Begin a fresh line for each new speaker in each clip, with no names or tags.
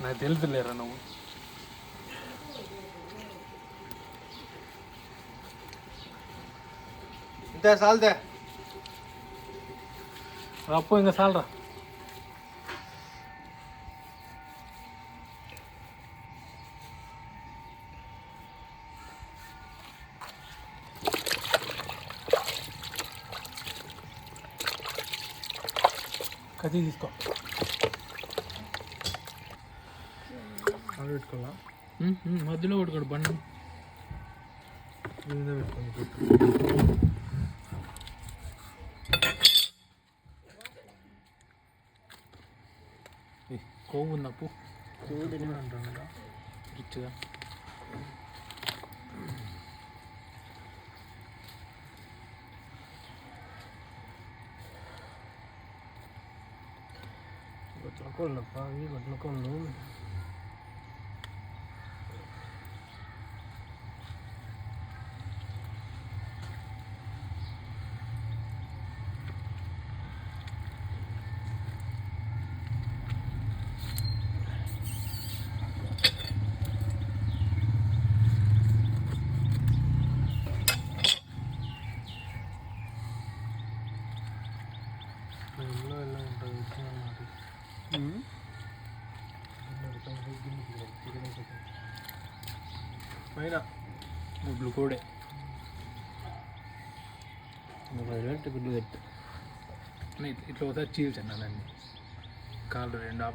నాకు తెలుసులేరా నువ్వు
ఇంతే చాలుదే
అప్పు ఇంకా చాలరా కత్తి తీసుకో
పెట్టుకోవాలా
ఉమ్, ఉమ్, మధ్యలో కొట్టుకోడు బండి
మీద పెట్టుకోండి
ఏ, కొవ్వు ఉంది అప్పు
అంటాను
రిచ్గా
గొట్ల కోళ్ళప్ప అవి గొట్ల కోళ్ళు పైన
గుడ్లు కోడే
గుడ్డు పెట్టు
నీ ఇట్లా ఒకసారి చీల్చండి నన్ను కాళ్ళు రెండు ఆ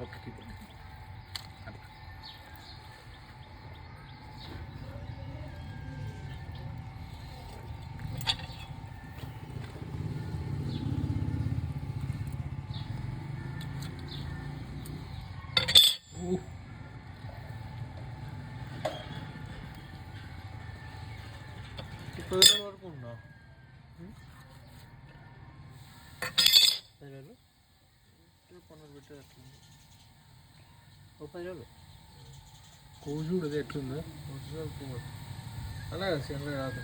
పది రోజుల వరకు ఉందా పది రోజులు పనులు పెట్టేది ఓ పది రోజులు
కొవ్వు చూడు అది ఎట్లుందో
ఒరిజినల్ పువ్వు అలాగే శనగ రాత్రి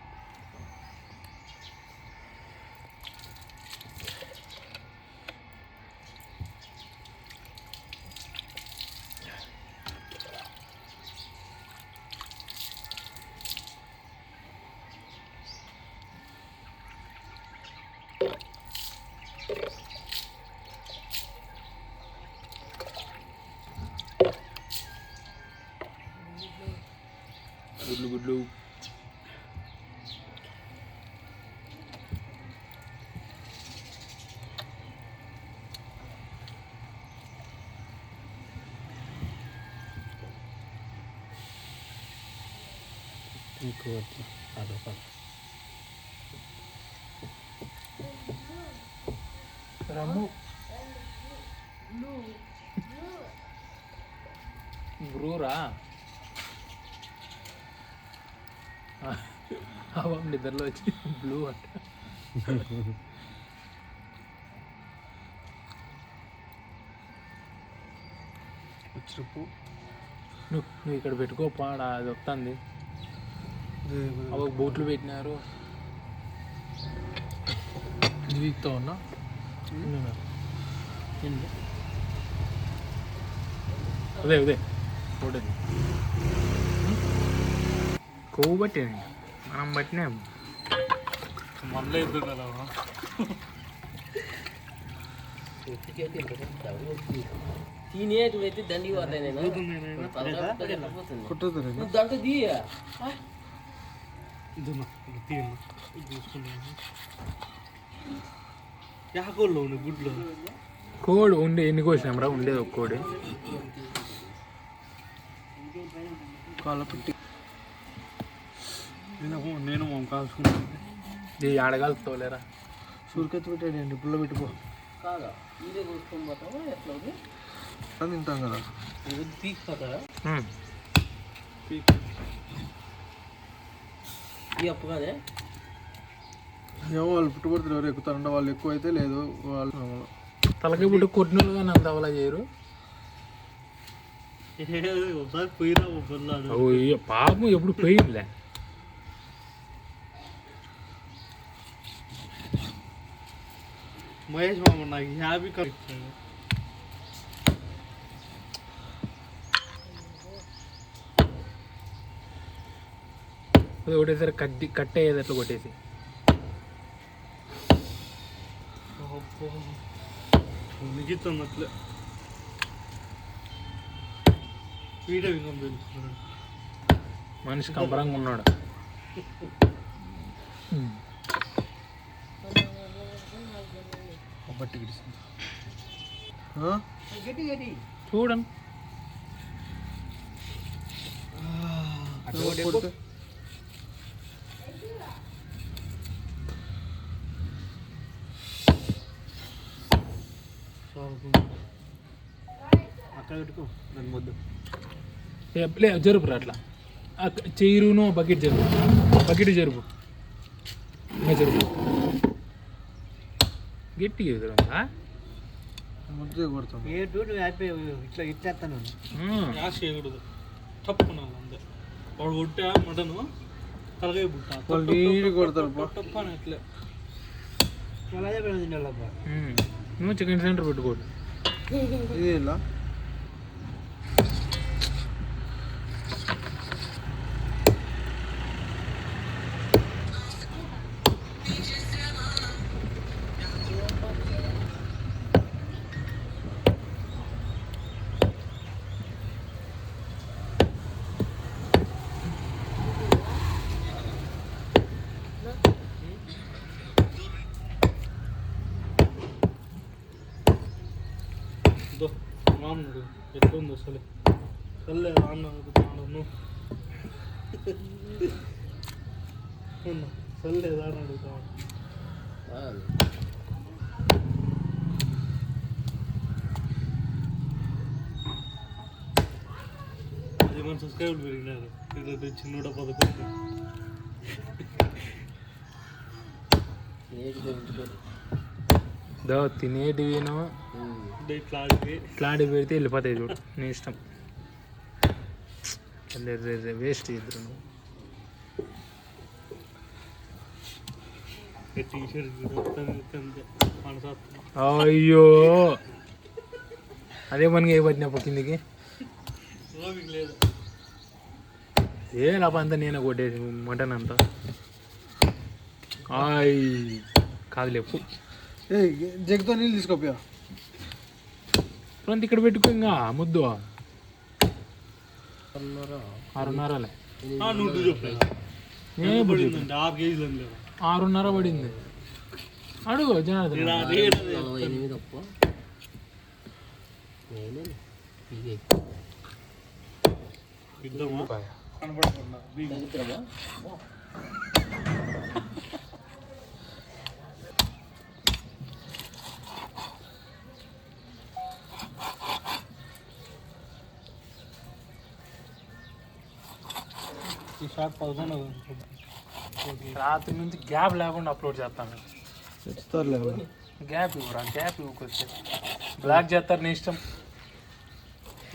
గుడ్లు గుడ్లు
ఇంకో అదొక
రమ్ము బ్రూరా అవ్వ నిద్రలో వచ్చి బ్లూ అంట. నువ్వు నువ్వు ఇక్కడ పెట్టుకో పాడ అది వస్తుంది అవ బూట్లు పెట్టినారు. వీక్తో ఉన్నా? అదే అదే. చూడండి కొవ్వు పట్టింది మనం పట్టినాం
నేను. దంట తీయ.
యాకోళ్ళు ఉన్నాయి గుడ్లు.
కోడి ఉండే ఎన్ని కోసినాం రా? ఉండేది ఒక కోడి.
కాళ్ళ పెట్టి
నేను నేను మొం కాల్చుకుంటాను
ఈ ఆడగలుగుతావులేరా
సూరికెత్తి పెట్టేయండి పుల్ల పెట్టుకో.
కాదా? ఇదే కొనుక్కొని పోతావా? ఎట్లా ఉంది
అని తింటాం కదా.
ఇది తీసుకుపోతారా ఈ అప్పుగానే
ఏమో వాళ్ళు పుట్టుబడుతులు ఎవరు ఎక్కుతారంటే వాళ్ళు ఎక్కువ అయితే లేదు వాళ్ళు
తలకి పుట్టి కొట్టినోళ్ళు కానీ అంత అవలా చేయరు. పాపం ఎప్పుడు పోయిందిలే.
మహేష్ మామ నాకు హ్యాపీ ఇచ్చాడు.
అది ఒకటేసారి కట్టి కట్ అయ్యేది అట్లా కొట్టేసి.
మిగితాం అట్లే. వీడియో ఇంకా
మనిషి కంపరంగా ఉన్నాడు.
బట్టి గిడిసింది
చూడండి.
అక్కడ పెట్టుకో దాని ముద్దు.
ఏ, లే జరుపురా అట్లా. చెయ్యిరును బకెట్ జరుపు. బకెట్ జరుపు. ఇంకా జరుపు. గట్టిగా ఎదురుందా
ముద్దే కొడతాం
ఏ డూడు అయిపోయి ఇట్లా ఇచ్చేస్తాను
యాష్ చేయకూడదు తప్పుకున్నాను అంతే వాడు కొట్టా మటను తలకాయ పుట్టా వాళ్ళు నీళ్ళు కొడతారు తప్ప అని అట్లే
అలాగే పెడుతుంది వాళ్ళబ్బా
నువ్వు చికెన్ సెంటర్ పెట్టుకోడు
ఇది ఇలా అడుగుతాను సర్లే అని అడుగుతాను పది మంది సబ్స్క్రైబర్లు పెరిగినారు ఇది చిన్నోడ పదకొండు
దో తినేటివిను
ఇట్లా
పెడితే వెళ్ళిపోతాయి చూడు నీ ఇష్టం వేస్ట్ ఇద్దరు నువ్వు
టీ షర్ట్ మొత్తం అంతే మనసాత్మ
అయ్యో అదే పనిగా ఏ పట్టినప్పు కిందికి ఏ లాభ అంతా నేనే కొట్టేసి మటన్ అంతా ఆయ్ కాదు లేపు
జగ్తో నీళ్ళు తీసుకోపోయా
ఫ్రంట్ ఇక్కడ పెట్టుకో ఇంకా ముద్దు ఆరున్నరలే
నువ్వు చెప్పు
ఏ ఇప్పుడు చెప్పు.
పడిందండి ఆరు కేజీలు అని లేదు
ఆరున్నర పడింది అడుగు జనార్దన్
ఎనిమిది
పదకొండు
రాత్రి నుంచి గ్యాప్ లేకుండా అప్లోడ్ చేస్తాను గ్యాప్ ఇవ్వరా? గ్యాప్ ఇవ్వకొస్తే బ్లాక్ చేస్తారు నీ ఇష్టం.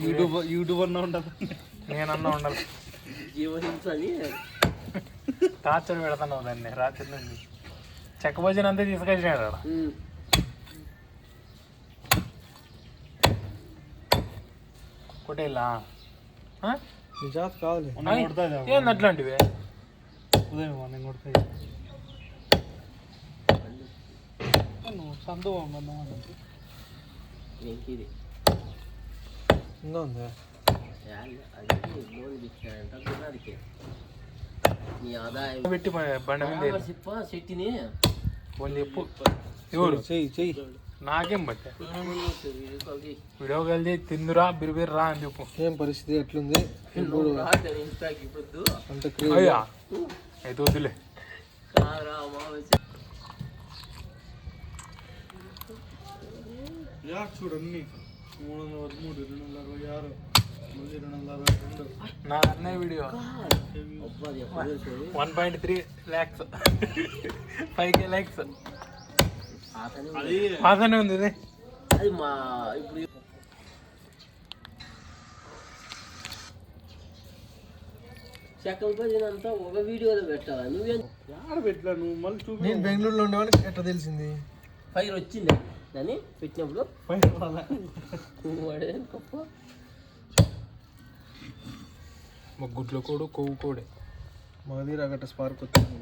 యూట్యూబ్ యూట్యూబ్ అన్న ఉంటుంది
నేనన్నా ఉండాలి
జీవహింస అని.
టార్చర్ పెడతాను దాన్ని రాత్రి నుంచి. చెక్క భజన అంతా తీసుకొచ్చినాడు
ఉమ్.
కొట్టేలా?
నీ చేత కావాలి
ఏంది అట్లాంటివి?
ఉదయం నేను కొడతాయి. నువ్వు సందు ఇంకా ఉందా?
పెట్టి బండ మీద.
సిప్ప శెట్టిని
వాళ్ళు చెప్పు ఎవరు
చెయ్యి చెయ్యి
నాకేం బట్టే
వీడియో కాల్ చేసి
వీడియో కలిసి తిందురా బిరిబిరి రా అని చెప్పు.
ఏం పరిస్థితి ఎట్లుంది? ఇప్పుడు అంత
అయ్యా అయితే వద్దులే.
చూడండి మూడు వందల పదమూడు రెండు వందల అరవై ఆరు
నా అన్నయ్య
video?
One point three lakhs five K lakhs
పాతనే ఉంది.
అది
మా ఇప్పుడు చెక్కల పదినంతా ఒక వీడియోలో పెట్టాలా? నువ్వేం
యాడ పెట్టలే నువ్వు? మళ్ళీ చూపి.
నేను బెంగళూరులో ఉండేవాడికి ఎట్లా తెలిసింది?
ఫైర్ వచ్చిందా? దాన్ని పెట్టినప్పుడు?
వాళ్ళ.
వాడే గొప్ప?
ఒక గుడ్ల కోడు కొవ్వు కోడే.
మగధీర గట్ట స్పార్క్ వచ్చింది